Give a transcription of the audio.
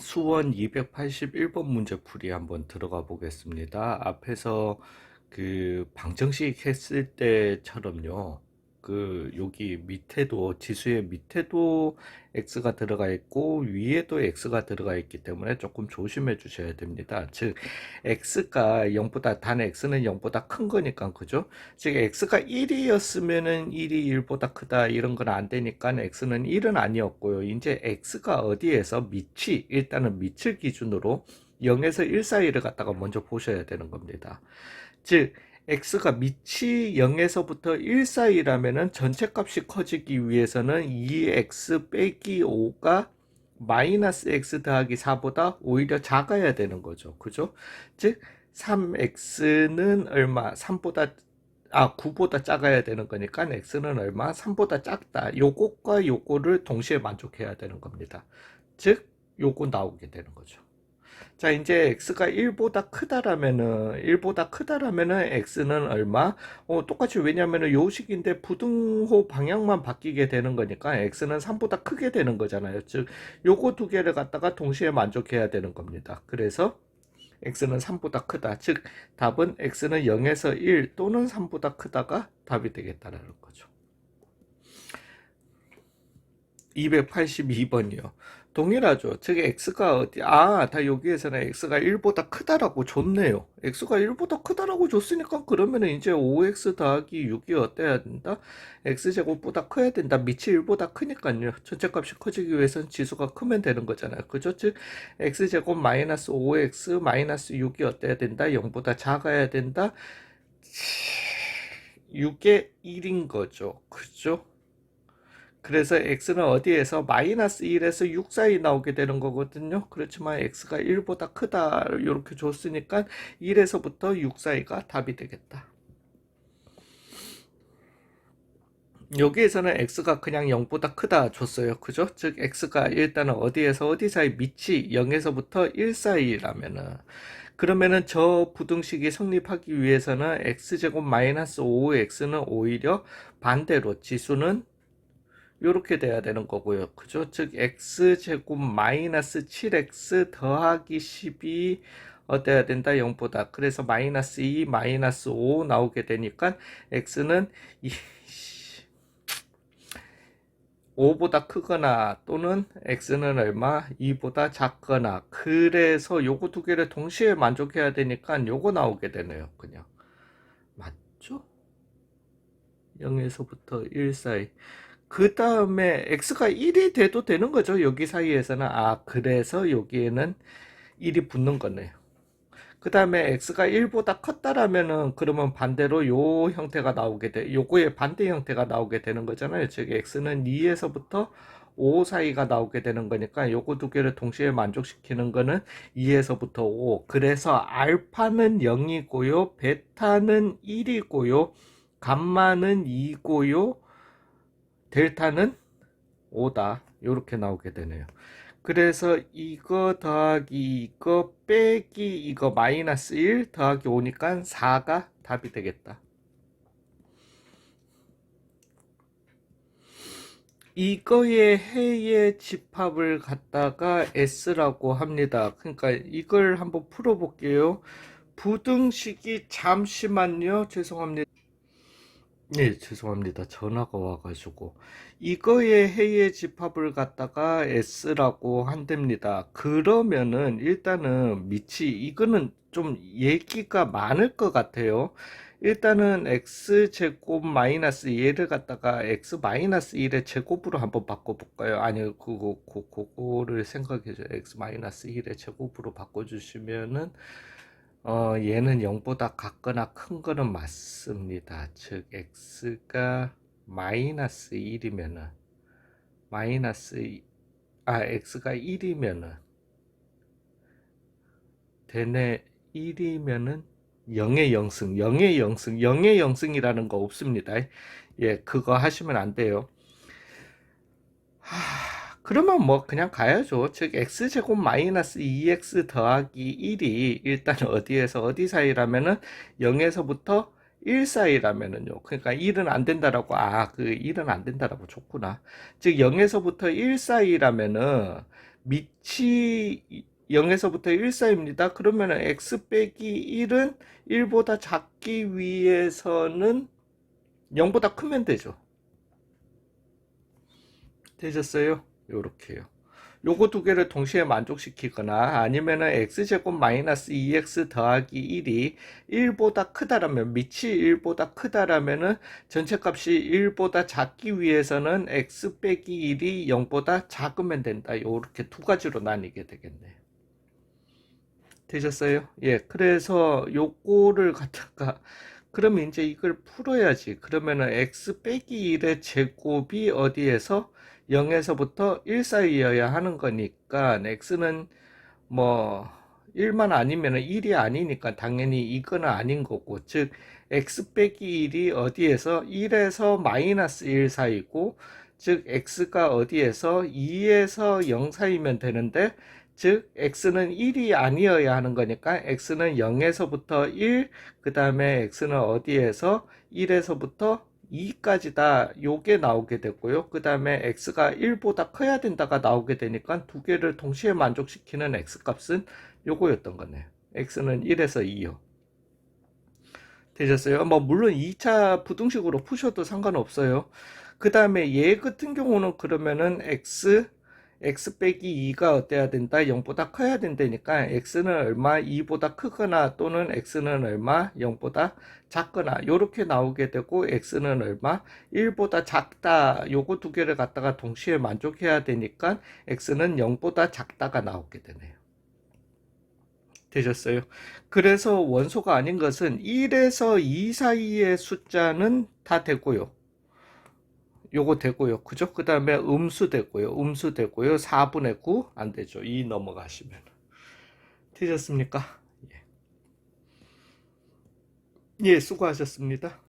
수원 281번 문제 풀이 한번 들어가 보겠습니다. 앞에서 그 방정식 했을 때처럼요. 그 여기 밑에도 지수의 밑에도 x가 들어가 있고 위에도 x가 들어가 있기 때문에 조금 조심해 주셔야 됩니다. 즉 x가 0보다 단 x는 0보다 큰 거니까 그죠? 즉 x가 1이었으면은 1이 1보다 크다 이런 건 안 되니까 x는 1은 아니었고요. 이제 x가 어디에서 밑이 일단은 밑을 기준으로 0에서 1 사이를 갖다가 먼저 보셔야 되는 겁니다. 즉 x가 밑이 0에서부터 1 사이라면은 전체 값이 커지기 위해서는 2x 빼기 5가 마이너스 x 더하기 4보다 오히려 작아야 되는 거죠. 그죠? 즉 3x는 얼마? 3보다 아 9보다 작아야 되는 거니까 x는 얼마? 3보다 작다. 요것과 요거를 동시에 만족해야 되는 겁니다. 즉 요거 나오게 되는 거죠. 자, 이제 x가 1보다 크다라면은 1보다 크다라면은 x는 얼마? 어, 똑같이 왜냐면은 요식인데 부등호 방향만 바뀌게 되는 거니까 x는 3보다 크게 되는 거잖아요. 즉 요거 두 개를 갖다가 동시에 만족해야 되는 겁니다. 그래서 x는 3보다 크다. 즉 답은 x는 0에서 1 또는 3보다 크다가 답이 되겠다라는 거죠. 282번이요. 동일하죠. 즉 x가 어디 아, 다 여기에서는 x가 1보다 크다라고 줬네요. x가 1보다 크다라고 줬으니까 그러면은 이제 5x 더하기 6이 어때야 된다? x제곱보다 커야 된다. 밑이 1보다 크니까요. 전체 값이 커지기 위해서는 지수가 크면 되는 거잖아요. 그죠? 즉 x제곱 마이너스 5x 마이너스 6이 어때야 된다? 0보다 작아야 된다. 6의 1인 거죠. 그죠? 그래서 x는 어디에서 마이너스 1에서 6 사이 나오게 되는 거거든요. 그렇지만 x가 1보다 크다 이렇게 줬으니까 1에서부터 6 사이가 답이 되겠다. 여기에서는 x가 그냥 0보다 크다 줬어요. 그죠? 즉 x가 일단은 어디에서 어디 사이 밑이 0에서부터 1 사이라면은 그러면은 저 부등식이 성립하기 위해서는 x제곱 마이너스 5x는 오히려 반대로 지수는 이렇게 돼야 되는 거고요. 그죠? 즉 x제곱 마이너스 7x 더하기 10이 어때야 된다? 0보다. 그래서 마이너스 2, 마이너스 5 나오게 되니까 x는 5보다 크거나 또는 x는 얼마? 2보다 작거나 그래서 요거 두 개를 동시에 만족해야 되니까 요거 나오게 되네요. 그냥 맞죠? 0에서부터 1 사이 그 다음에 x가 1이 돼도 되는 거죠. 여기 사이에서는. 아, 그래서 여기에는 1이 붙는 거네요. 그 다음에 x가 1보다 컸다라면은 그러면 반대로 요 형태가 나오게 돼. 요거의 반대 형태가 나오게 되는 거잖아요. 즉 x는 2에서부터 5 사이가 나오게 되는 거니까 요거 두 개를 동시에 만족시키는 거는 2에서부터 5. 그래서 알파는 0이고요. 베타는 1이고요. 감마는 2고요. 델타는 5다. 이렇게 나오게 되네요. 그래서 이거 더하기 이거 빼기 이거 마이너스 1 더하기 5니까 4가 답이 되겠다. 이거의 해의 집합을 갖다가 S라고 합니다. 그러니까 이걸 한번 풀어볼게요. 부등식이 잠시만요. 죄송합니다. 네, 죄송합니다. 전화가 와가지고. 이거의 해의 집합을 갖다가 S라고 한답니다. 그러면은 일단은 밑이, 이거는 좀 얘기가 많을 것 같아요. 일단은 X제곱 마이너스 얘를 갖다가 X 마이너스 1의 제곱으로 한번 바꿔볼까요? 아니요, 그거, 그, 그거를 생각해줘요. X 마이너스 1의 제곱으로 바꿔주시면은, 어, 얘는 0보다 같거나 큰 거는 맞습니다. 즉, x가 마이너스 1이면은, 마이너스, 이- 아, x가 1이면은, 대내 1이면은 0의 0승, 0의 0승, 0의 0승이라는 거 없습니다. 예, 그거 하시면 안 돼요. 하, 그러면 뭐 그냥 가야죠. 즉 x제곱 마이너스 2x 더하기 1이 일단 어디에서 어디 사이라면은 0에서부터 1 사이라면은요. 그러니까 1은 안 된다라고 아, 그 1은 안 된다라고 줬구나. 즉 0에서부터 1 사이라면은 밑이 0에서부터 1 사이입니다. 그러면은 x 빼기 1은 1보다 작기 위해서는 0보다 크면 되죠. 되셨어요? 요렇게요. 요거 두 개를 동시에 만족시키거나 아니면은 x제곱 마이너스 2x 더하기 1이 1보다 크다라면 밑이 1보다 크다라면은 전체 값이 1보다 작기 위해서는 x 빼기 1이 0보다 작으면 된다. 요렇게 두 가지로 나뉘게 되겠네요. 되셨어요? 예, 그래서 요거를 갖다가 그러면 이제 이걸 풀어야지. 그러면은 x 빼기 1의 제곱이 어디에서 0에서부터 1 사이여야 하는 거니까 x는 뭐 1만 아니면 1이 아니니까 당연히 이거는 아닌 거고 즉 x 빼기 1이 어디에서 1에서 마이너스 1 사이고 즉 x가 어디에서 2에서 0 사이면 되는데 즉 x는 1이 아니어야 하는 거니까 x는 0에서부터 1, 그 다음에 x는 어디에서 1에서부터 2까지다 요게 나오게 됐고요. 그 다음에 x가 1보다 커야 된다가 나오게 되니까 두 개를 동시에 만족시키는 x 값은 요거였던 거네요. x는 1에서 2요. 되셨어요? 뭐 물론 2차 부등식으로 푸셔도 상관없어요. 그 다음에 얘 같은 경우는 그러면은 x x 빼기 2가 어때야 된다? 0보다 커야 된다니까 x는 얼마? 2보다 크거나 또는 x는 얼마? 0보다 작거나 요렇게 나오게 되고 x는 얼마? 1보다 작다. 요거 두 개를 갖다가 동시에 만족해야 되니까 x는 0보다 작다가 나오게 되네요. 되셨어요? 그래서 원소가 아닌 것은 1에서 2 사이의 숫자는 다 되고요. 요거 되고요. 그죠? 그 다음에 음수 되고요. 음수 되고요. 4분의 9 안 되죠. 2 넘어가시면. 되셨습니까? 예. 예, 수고하셨습니다.